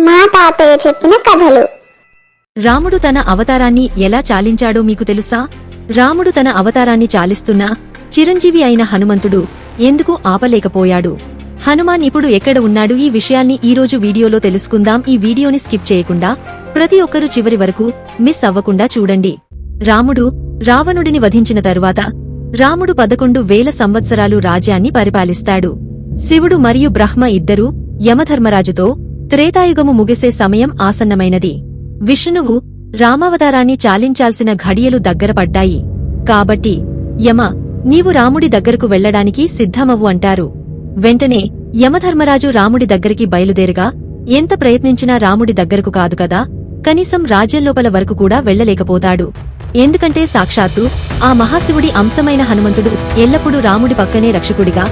మా తాతయ్య చెప్పిన కథలు. రాముడు తన అవతారాన్ని ఎలా చాలించాడో మీకు తెలుసా? రాముడు తన అవతారాన్ని చాలిస్తున్నా చిరంజీవి అయిన హనుమంతుడు ఎందుకు ఆపలేకపోయాడు? హనుమాన్ ఇప్పుడు ఎక్కడ ఉన్నాడు? ఈ విషయాన్ని ఈరోజు వీడియోలో తెలుసుకుందాం. ఈ వీడియోని స్కిప్ చేయకుండా ప్రతి ఒక్కరూ చివరి వరకు మిస్ అవ్వకుండా చూడండి. రాముడు రావణుడిని వధించిన తరువాత రాముడు పదకొండు వేల సంవత్సరాలు రాజ్యాన్ని పరిపాలిస్తాడు. శివుడు మరియు బ్రహ్మ ఇద్దరూ యమధర్మరాజుతో త్రేతాయుగము ముగిసే సమయం ఆసన్నమైనది. విష్ణువు రామావతారాన్ని చాలించాల్సిన ఘడియలు దగ్గరపడ్డాయి కాబట్టి యమ నీవు రాముడి దగ్గరకు వెళ్ళడానికి సిద్ధమవు అంటారు. వెంటనే యమధర్మరాజు రాముడి దగ్గరికి బయలుదేరగా ఎంత ప్రయత్నించినా రాముడి దగ్గరకు కాదు కదా కనీసం రాజ్యంలోపల వరకు కూడా వెళ్ళలేకపోతాడు ఎందుకంటే సాక్షాత్తు ఆ మహాశివుడి అంశమైన హనుమంతుడు ఎల్లప్పుడూ రాముడి పక్కనే రక్షకుడిగా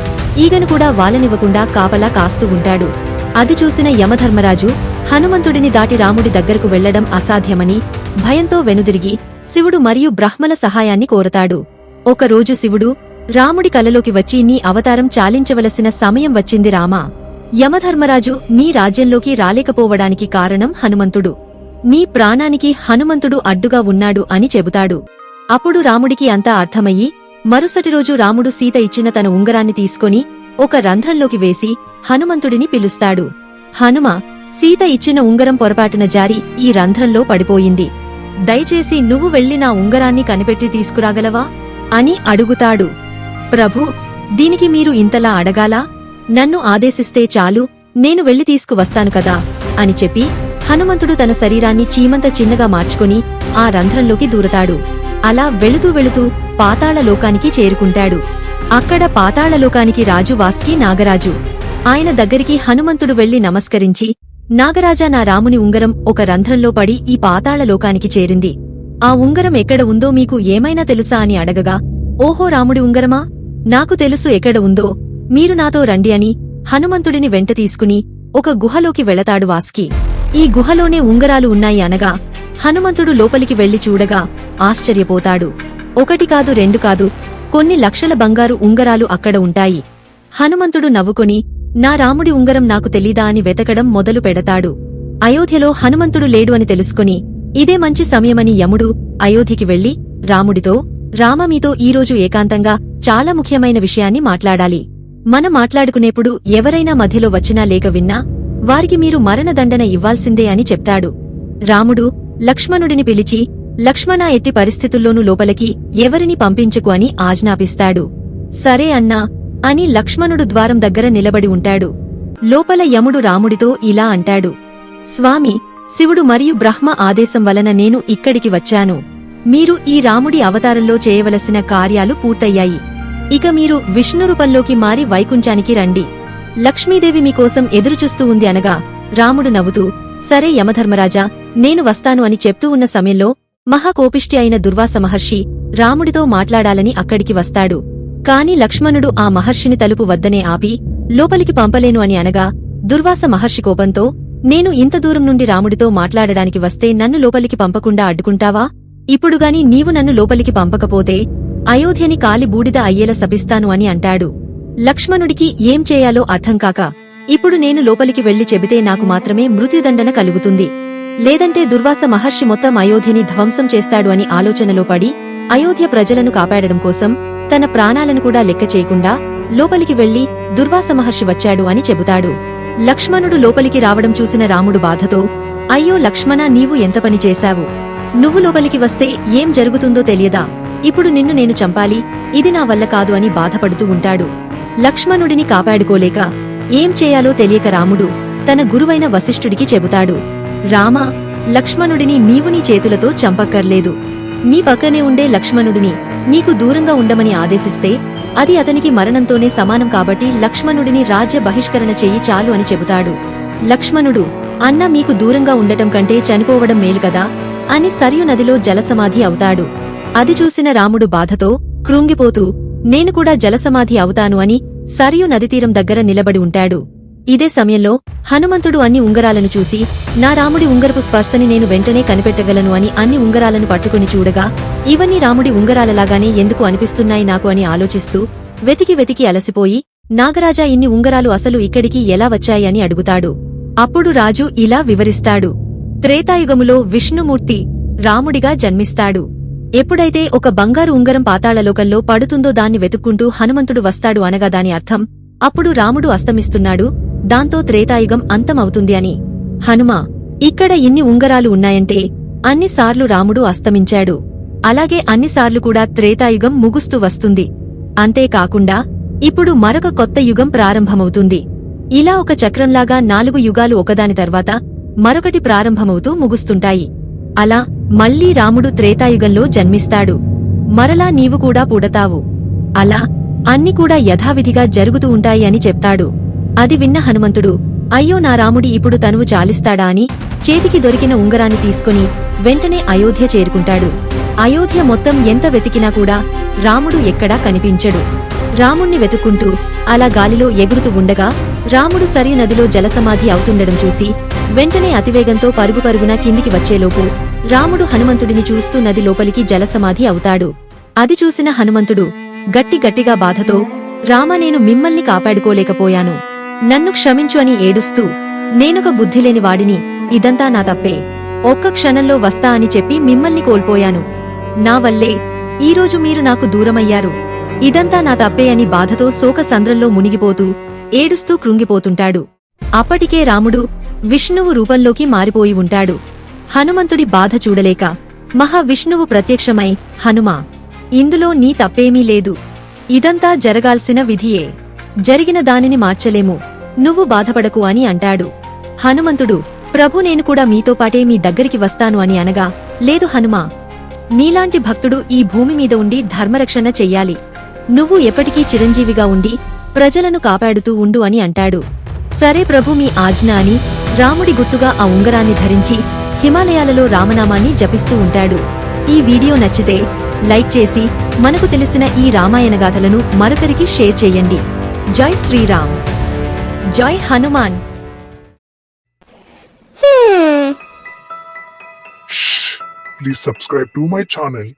ఈగను కూడా వాలనివ్వకుండా కాపలా కాస్తూ ఉంటాడు. అది చూసిన యమధర్మరాజు హనుమంతుడిని దాటి రాముడి దగ్గరకు వెళ్ళడం అసాధ్యమని భయంతో వెనుదిరిగి శివుడు మరియు బ్రహ్మల సహాయాన్ని కోరతాడు. ఒకరోజు శివుడు రాముడి కలలోకి వచ్చి నీ అవతారం చాలించవలసిన సమయం వచ్చింది రామా. యమధర్మరాజు నీ రాజ్యంలోకి రాలేకపోవడానికి కారణం హనుమంతుడు. నీ ప్రాణానికి హనుమంతుడు అడ్డుగా ఉన్నాడు అని చెబుతాడు. అప్పుడు రాముడికి అంతా అర్థమయ్యి మరుసటి రోజు రాముడు సీత ఇచ్చిన తన ఉంగరాన్ని తీసుకొని ఒక రంధ్రంలోకి వేసి హనుమంతుడిని పిలుస్తాడు. హనుమ సీత ఇచ్చిన ఉంగరం పొరపాటున జారి ఈ రంధ్రంలో పడిపోయింది. దయచేసి నువ్వు వెళ్ళి నా ఉంగరాన్ని కనిపెట్టి తీసుకురాగలవా? అని అడుగుతాడు. ప్రభు దీనికి మీరు ఇంతలా అడగాలా? నన్ను ఆదేశిస్తే చాలు నేను వెళ్ళి తీసుకువస్తాను కదా? అని చెప్పి హనుమంతుడు తన శరీరాన్ని చీమంత చిన్నగా మార్చుకుని ఆ రంధ్రంలోకి దూరతాడు. అలా వెళుతూ వెళుతూ పాతాళ లోకానికి చేరుకుంటాడు. అక్కడ పాతాళలోకానికి రాజు వాస్కి నాగరాజు. ఆయన దగ్గరికి హనుమంతుడు వెళ్ళి నమస్కరించి నాగరాజా నా రాముని ఉంగరం ఒక రంధ్రంలో పడి ఈ పాతాళలోకానికి చేరింది. ఆ ఉంగరం ఎక్కడ ఉందో మీకు ఏమైనా తెలుసా? అని అడగగా ఓహో రాముడి ఉంగరమా? నాకు తెలుసు ఎక్కడ ఉందో. మీరు నాతో రండి అని హనుమంతుడిని వెంట తీసుకుని ఒక గుహలోకి వెళతాడు వాస్కి. ఈ గుహలోనే ఉంగరాలు ఉన్నాయి అనగా హనుమంతుడు లోపలికి వెళ్ళి చూడగా ఆశ్చర్యపోతాడు. ఒకటి కాదు రెండు కాదు కొన్ని లక్షల బంగారు ఉంగరాలు అక్కడ ఉంటాయి. హనుమంతుడు నవ్వుకొని నా రాముడి ఉంగరం నాకు తెలీదా అని వెతకడం మొదలు పెడతాడు. అయోధ్యలో హనుమంతుడు లేడు అని తెలుసుకుని ఇదే మంచి సమయమని యముడు అయోధ్యకి వెళ్ళి రాముడితో రామ మీతో ఈరోజు ఏకాంతంగా చాలా ముఖ్యమైన విషయాన్ని మాట్లాడాలి. మన మాట్లాడుకునేప్పుడు ఎవరైనా మధ్యలో వచ్చినా లేక విన్నా వారికి మీరు మరణదండన ఇవ్వాల్సిందే అని చెప్తాడు. రాముడు లక్ష్మణుడిని పిలిచి లక్ష్మణ ఎట్టి పరిస్థితుల్లోనూ లోపలికి ఎవరిని పంపించకు అని ఆజ్ఞాపిస్తాడు. సరే అన్నా అని లక్ష్మణుడు ద్వారం దగ్గర నిలబడి ఉంటాడు. లోపల యముడు రాముడితో ఇలా అంటాడు. స్వామి శివుడు మరియు బ్రహ్మ ఆదేశం వలన నేను ఇక్కడికి వచ్చాను. మీరు ఈ రాముడి అవతారంలో చేయవలసిన కార్యాలు పూర్తయ్యాయి. ఇక మీరు విష్ణు రూపంలోకి మారి వైకుంఠానికి రండి. లక్ష్మీదేవి మీకోసం ఎదురుచూస్తూ ఉంది అనగా రాముడు నవ్వుతూ సరే యమధర్మరాజా నేను వస్తాను అని చెప్తూ ఉన్న సమయంలో మహాకోపిష్టి అయిన దుర్వాస మహర్షి రాముడితో మాట్లాడాలని అక్కడికి వస్తాడు. కాని లక్ష్మణుడు ఆ మహర్షిని తలుపు వద్దనే ఆపి లోపలికి పంపలేను అని అనగా దుర్వాస మహర్షి కోపంతో నేను ఇంత దూరం నుండి రాముడితో మాట్లాడడానికి వస్తే నన్ను లోపలికి పంపకుండా అడ్డుకుంటావా? ఇప్పుడుగాని నీవు నన్ను లోపలికి పంపకపోతే అయోధ్యని కాలి బూడిద అయ్యేలా శపిస్తాను అని అంటాడు. లక్ష్మణుడికి ఏం చేయాలో అర్థంకాక ఇప్పుడు నేను లోపలికి వెళ్ళి చెబితే నాకు మాత్రమే మృత్యుదండన కలుగుతుంది. లేదంటే దుర్వాస మహర్షి మొత్తం అయోధ్యని ధ్వంసం చేస్తాడు అని ఆలోచనలో పడి అయోధ్య ప్రజలను కాపాడడం కోసం తన ప్రాణాలను కూడా లెక్క చేయకుండా లోపలికి వెళ్ళి దుర్వాస మహర్షి వచ్చాడు అని చెబుతాడు. లక్ష్మణుడు లోపలికి రావడం చూసిన రాముడు బాధతో అయ్యో లక్ష్మణ నీవు ఎంత పని చేశావు? నువ్వు లోపలికి వస్తే ఏం జరుగుతుందో తెలియదా? ఇప్పుడు నిన్ను నేను చంపాలి ఇది నా వల్ల కాదు అని బాధపడుతూ ఉంటాడు. లక్ష్మణుడిని కాపాడుకోలేక ఏం చేయాలో తెలియక రాముడు తన గురువైన వశిష్ఠుడికి చెబుతాడు. రామా లక్ష్మణుడిని నీవు నీ చేతులతో చంపక్కర్లేదు. నీ పక్కనే ఉండే లక్ష్మణుడిని నీకు దూరంగా ఉండమని ఆదేశిస్తే అది అతనికి మరణంతోనే సమానం కాబట్టి లక్ష్మణుడిని రాజ్య బహిష్కరణ చెయ్యి చాలు అని చెబుతాడు. లక్ష్మణుడు అన్న మీకు దూరంగా ఉండటం కంటే చనిపోవడం మేలు కదా అని సరియు నదిలో జలసమాధి అవుతాడు. అది చూసిన రాముడు బాధతో కృంగిపోతూ నేను కూడా జలసమాధి అవుతాను అని సరియు నదితీరం దగ్గర నిలబడి ఉంటాడు. ఇదే సమయంలో హనుమంతుడు అన్ని ఉంగరాలను చూసి నా రాముడి ఉంగరపు స్పర్శని నేను వెంటనే కనిపెట్టగలను అని అన్ని ఉంగరాలను పట్టుకుని చూడగా ఇవన్నీ రాముడి ఉంగరాలలాగానే ఎందుకు అనిపిస్తున్నాయి నాకు అని ఆలోచిస్తూ వెతికి వెతికి అలసిపోయి నాగరాజా ఇన్ని ఉంగరాలు అసలు ఇక్కడికి ఎలా వచ్చాయి అని అడుగుతాడు. అప్పుడు రాజు ఇలా వివరిస్తాడు. త్రేతాయుగములో విష్ణుమూర్తి రాముడిగా జన్మిస్తాడు. ఎప్పుడైతే ఒక బంగారు ఉంగరం పాతాళలోకంలో పడుతుందో దాన్ని వెతుక్కుంటూ హనుమంతుడు వస్తాడు అనగా దాని అర్థం అప్పుడు రాముడు అస్తమిస్తున్నాడు. దాంతో త్రేతాయుగం అంతమవుతుంది అని. హనుమా ఇక్కడ ఇన్ని ఉంగరాలు ఉన్నాయంటే అన్నిసార్లు రాముడు అస్తమించాడు. అలాగే అన్నిసార్లు కూడా త్రేతాయుగం ముగుస్తూ వస్తుంది. అంతేకాకుండా ఇప్పుడు మరొక కొత్త యుగం ప్రారంభమవుతుంది. ఇలా ఒక చక్రంలాగా నాలుగు యుగాలు ఒకదాని తర్వాత మరొకటి ప్రారంభమవుతూ ముగుస్తుంటాయి. అలా మళ్ళీ రాముడు త్రేతాయుగంలో జన్మిస్తాడు. మరలా నీవు కూడా పుడతావు. అలా అన్ని కూడా యథావిధిగా జరుగుతూ ఉంటాయి అని చెప్తాడు. అది విన్న హనుమంతుడు అయ్యో నా రాముడి ఇప్పుడు తనువు చాలిస్తాడా అని చేతికి దొరికిన ఉంగరాన్ని తీసుకుని వెంటనే అయోధ్య చేరుకుంటాడు. అయోధ్య మొత్తం ఎంత వెతికినా కూడా రాముడు ఎక్కడా కనిపించడు. రాముణ్ణి వెతుక్కుంటూ అలా గాలిలో ఎగురుతూ ఉండగా రాముడు సరి నదిలో జలసమాధి అవుతుండడం చూసి వెంటనే అతివేగంతో పరుగు పరుగున కిందికి వచ్చేలోపు రాముడు హనుమంతుడిని చూస్తూ నది లోపలికి జలసమాధి అవుతాడు. అది చూసిన హనుమంతుడు గట్టి గట్టిగా బాధతో రామ నేను మిమ్మల్ని కాపాడుకోలేకపోయాను. నన్ను క్షమించు అని ఏడుస్తూ నేనొక బుద్ధిలేని వాడిని ఇదంతా నా తప్పే. ఒక్క క్షణంలో వస్తా అని చెప్పి మిమ్మల్ని కోల్పోయాను. నా వల్లే ఈరోజు మీరు నాకు దూరమయ్యారు. ఇదంతా నా తప్పే అని బాధతో శోక సంద్రంలో మునిగిపోతూ ఏడుస్తూ కృంగిపోతుంటాడు. అప్పటికే రాముడు విష్ణువు రూపంలోకి మారిపోయి ఉంటాడు. హనుమంతుడి బాధ చూడలేక మహావిష్ణువు ప్రత్యక్షమై హనుమా ఇందులో నీ తప్పేమీ లేదు. ఇదంతా జరగాల్సిన విధియే. జరిగిన దానిని మార్చలేము. నువ్వు బాధపడకు అని అంటాడు. హనుమంతుడు ప్రభు నేను కూడా మీతో పాటే మీ దగ్గరికి వస్తాను అని అనగా లేదు హనుమా నీలాంటి భక్తుడు ఈ భూమి మీద ఉండి ధర్మరక్షణ చెయ్యాలి. నువ్వు ఎప్పటికీ చిరంజీవిగా ఉండి ప్రజలను కాపాడుతూ ఉండు అని అంటాడు. సరే ప్రభు మీ ఆజ్ఞ అని రాముడి గుర్తుగా ఆ ఉంగరాన్ని ధరించి హిమాలయాలలో రామనామాన్ని జపిస్తూ ఉంటాడు. ఈ వీడియో నచ్చితే లైక్ చేసి మనకు తెలిసిన ఈ రామాయణ గాథలను మరొకరికి షేర్ చేయండి. జై శ్రీరామ్. জয় Hanuman hmm. Please subscribe to my channel.